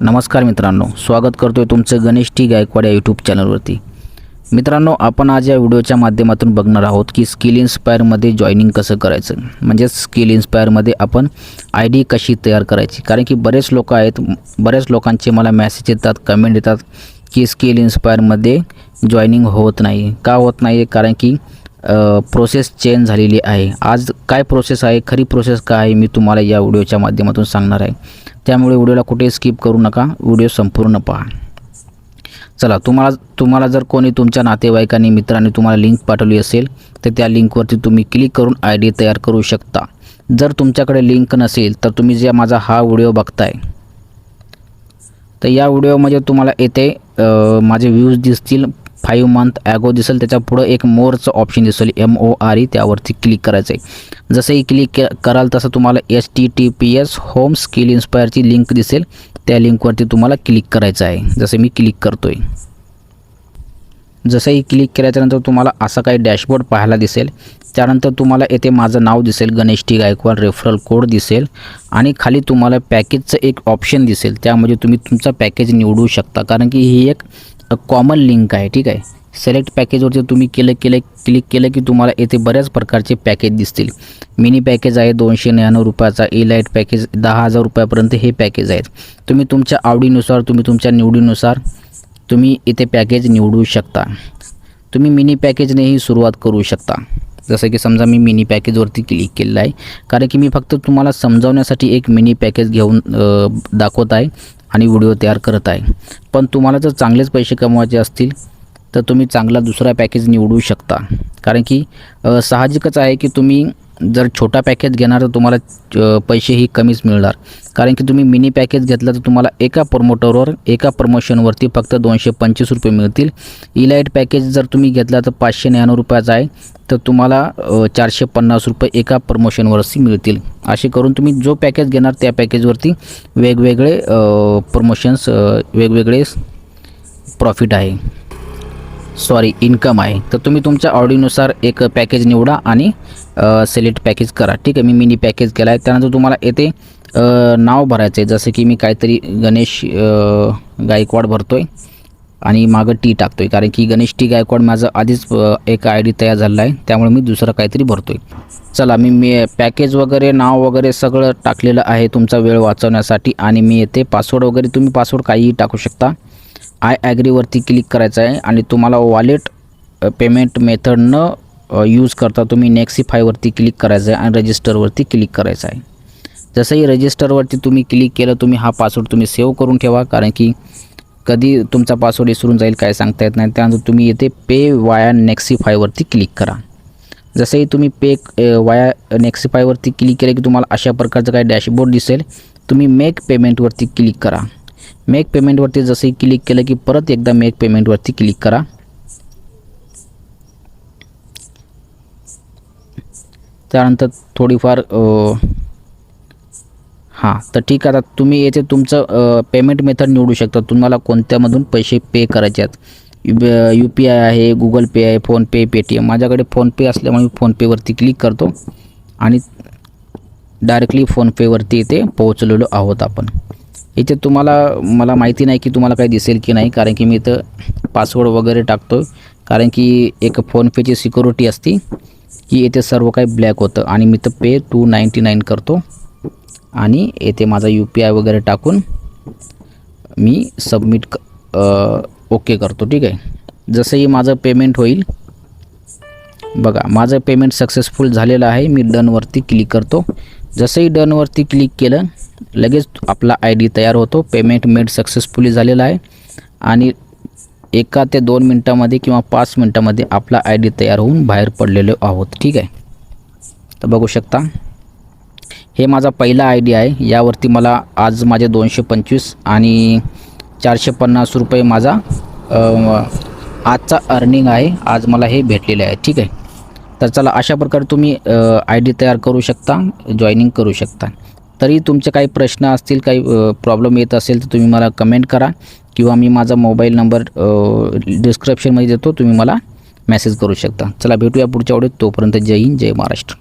नमस्कार मित्रांनो स्वागत करतो आहे तुमचं गणेश टी गायकवाड या यूट्यूब चॅनलवरती मित्रांनो आपण आज या व्हिडिओच्या माध्यमातून बघणार आहोत की स्किल इन्स्पायरमध्ये जॉईनिंग कसं करायचं. म्हणजेच स्किल इन्स्पायरमध्ये आपण आय डी कशी तयार करायची? कारण की बरेच लोक आहेत बऱ्याच लोकांचे मला मेसेज येतात कमेंट येतात की स्किल इन्स्पायरमध्ये जॉईनिंग होत नाही. का होत नाही? कारण की प्रोसेस चेंज झालेली आहे. आज काय प्रोसेस आहे? खरी प्रोसेस काय आहे? मी तुम्हाला या व्हिडिओच्या माध्यमातून सांगणार आहे. त्यामुळे व्हिडिओला कुठे स्किप करू नका. व्हिडिओ संपूर्ण पहा. चला तुम्हाला तुम्हाला जर कोणी तुमच्या नातेवाईकांनी मित्रांनी तुम्हाला लिंक पाठवली असेल तर त्या लिंकवरती तुम्ही क्लिक करून आय डी तयार करू शकता. जर तुमच्याकडे लिंक नसेल तर तुम्ही जे माझा हा व्हिडिओ बघताय तर या व्हिडिओमध्ये तुम्हाला येथे माझे व्ह्यूज दिसतील फाईव्ह मंथ ॲगो दिसेल. त्याच्या पुढं एक मोरचं ऑप्शन दिसेल. एम ओ आर ई त्यावरती क्लिक करायचं आहे जसंही क्लिक के कराल तसं तुम्हाला H T T P S home skill इन्स्पायरची link दिसेल. त्या लिंकवरती तुम्हाला क्लिक करायचं आहे. जसं मी क्लिक करतो आहे जसंही क्लिक केल्याच्यानंतर तुम्हाला असा काही डॅशबोर्ड पाहायला दिसेल. त्यानंतर तुम्हाला येथे माझं नाव दिसेल. Ganesh T Gaikwad. Referral code दिसेल. आणि खाली तुम्हाला पॅकेजचं एक ऑप्शन दिसेल. त्यामध्ये तुम्ही तुमचा पॅकेज निवडू शकता. कारण की ही एक कॉमन लिंक आहे ठीक आहे? सिलेक्ट पॅकेजवरती तुम्ही केलं केलं क्लिक केलं की तुम्हाला येथे बऱ्याच प्रकारचे पॅकेज दिसतील. मिनी पॅकेज आहे दोनशे नव्याण्णव रुपयाचा. ए लाइट पॅकेज दहा हजार रुपयापर्यंत हे पॅकेज आहेत. तुम्ही तुमच्या आवडीनुसार तुम्ही तुमच्या निवडीनुसार तुम्ही इथे पॅकेज निवडू शकता. तुम्ही मिनी पॅकेजनेही सुरुवात करू शकता. जसं की समजा मी मिनी पॅकेजवरती क्लिक केलेलं आहे. कारण की मी फक्त तुम्हाला समजावण्यासाठी एक मिनी पॅकेज घेऊन दाखवत आहे आणि व्हिडिओ तयार करत आहे. पण तुम्हाला जर चांगलेच पैसे कमवायचे असतील तर तुम्ही चांगला दुसरा पॅकेज निवडू शकता. कारण की साहजिकच आहे की तुम्ही जर छोटा पॅकेज घेणार तर तुम्हाला पैसेही कमीच मिळणार. कारण की तुम्ही मिनी पॅकेज घेतलं तर तुम्हाला एका प्रमोटरवर एका प्रमोशनवरती फक्त दोनशे पंचवीस रुपये मिळतील. इलाईट पॅकेज जर तुम्ही घेतला तर पाचशे न्याण्णव रुपयाचा आहे. तर तुम्हाला चारशे पन्नास रुपये एका प्रमोशनवरती मिळतील. असे करून तुम्ही जो पॅकेज घेणार त्या पॅकेजवरती वेगवेगळे प्रमोशन्स वेगवेगळे प्रॉफिट आहे. सॉरी इन्कम आहे. तर तुम्ही तुमच्या आवडीनुसार एक पॅकेज निवडा आणि सिलेक्ट पॅकेज करा. ठीक आहे मी मिनी पॅकेज केला आहे त्यानंतर तुम्हाला येथे नाव भरायचं आहे जसं की मी काहीतरी गणेश गायकवाड भरतो आहे आणि मागं टी टाकतो आहे कारण की गणेश टी गायकवाड माझं आधीच एक आय डी तयार झालेला आहे त्यामुळे मी दुसरं काहीतरी भरतो आहे चला मी मी पॅकेज वगैरे नाव वगैरे सगळं टाकलेलं आहे. तुमचा वेळ वाचवण्यासाठी आणि मी येते. पासवर्ड वगैरे तुम्ही पासवर्ड काहीही टाकू शकता. आय ॲग्रीवरती क्लिक करायचं आहे आणि तुम्हाला वॉलेट पेमेंट मेथड न यूज करता तुम्ही नेक्सिफायवरती क्लिक करायचं आहे आणि रजिस्टरवरती क्लिक करायचं आहे. जसंही रजिस्टरवरती तुम्ही क्लिक केलं तुम्ही हा पासवर्ड तुम्ही सेव्ह करून ठेवा कारण की कधी तुमचा पासवर्ड विसरून जाईल काय सांगता येत नाही. त्यानंतर तुम्ही येथे पे वाया नेक्सिफायवरती क्लिक करा. जसंही तुम्ही पे वाया नेक्सिफायवरती क्लिक केलं की तुम्हाला अशा प्रकारचं काही डॅशबोर्ड दिसेल तुम्ही मेक पेमेंटवरती क्लिक करा. मेक पेमेंटवरती जसंही क्लिक केलं की परत एकदा मेक पेमेंटवरती क्लिक करा. त्यानंतर थोडीफार हां तर ठीक आहे. आता तुम्ही येथे तुमचं पेमेंट मेथड निवडू शकता. तुम्हाला कोणत्यामधून पैसे पे करायचे आहेत? यू पी आय आहे गुगल पे आहे फोनपे पेटीएम माझ्याकडे फोनपे असल्यामुळे मी फोनपेवरती क्लिक करतो. आणि डायरेक्टली फोनपेवरती इथे पोहोचलेलो आहोत आपण. इथे तुम्हाला मला माहिती नाही की तुम्हाला काही दिसेल की नाही कारण की मी इथं पासवर्ड वगैरे टाकतो कारण की एक फोनपेची सिक्युरिटी असती की येथे सर्व काही ब्लॅक होतं. आणि मी तर पे टू नाईंटी नाईन करतो. आणि येथे माझा यू पी आय वगैरे टाकून मी सबमिट क ओके करतो. ठीक आहे? जसंही माझं पेमेंट होईल. बघा माझं पेमेंट सक्सेसफुल झालेलं आहे. मी डनवरती क्लिक करतो. जसंही डनवरती क्लिक केलं लगेच आपला आय डी तयार होतो. पेमेंट मेड सक्सेसफुली झालेला आहे. आणि एका ते दोन मिनटामध्ये किंवा पाच मिनटामध्ये आपला आय डी तयार होऊन बाहेर पडलेलो आहोत. ठीक आहे? तर बघू शकता. हे माझा पहिला आय डी आहे. यावरती मला आज माझे दोनशे पंचवीस आणि चारशे पन्नास रुपये माझा आजचा अर्निंग आहे. आज मला हे भेटलेले आहे. ठीक आहे? तर चला अशा प्रकारे तुम्ही आय डी तयार करू शकता जॉईनिंग करू शकता. तरी तुमचे काही प्रश्न असतील काही प्रॉब्लेम येत असेल तर तुम्ही मला कमेंट करा किंवा मी माझा मोबाईल नंबर डिस्क्रिप्शनमध्ये देतो तुम्ही मला मेसेज करू शकता. चला भेटूया पुढच्या वेळेत. तोपर्यंत जय हिंद जय महाराष्ट्र.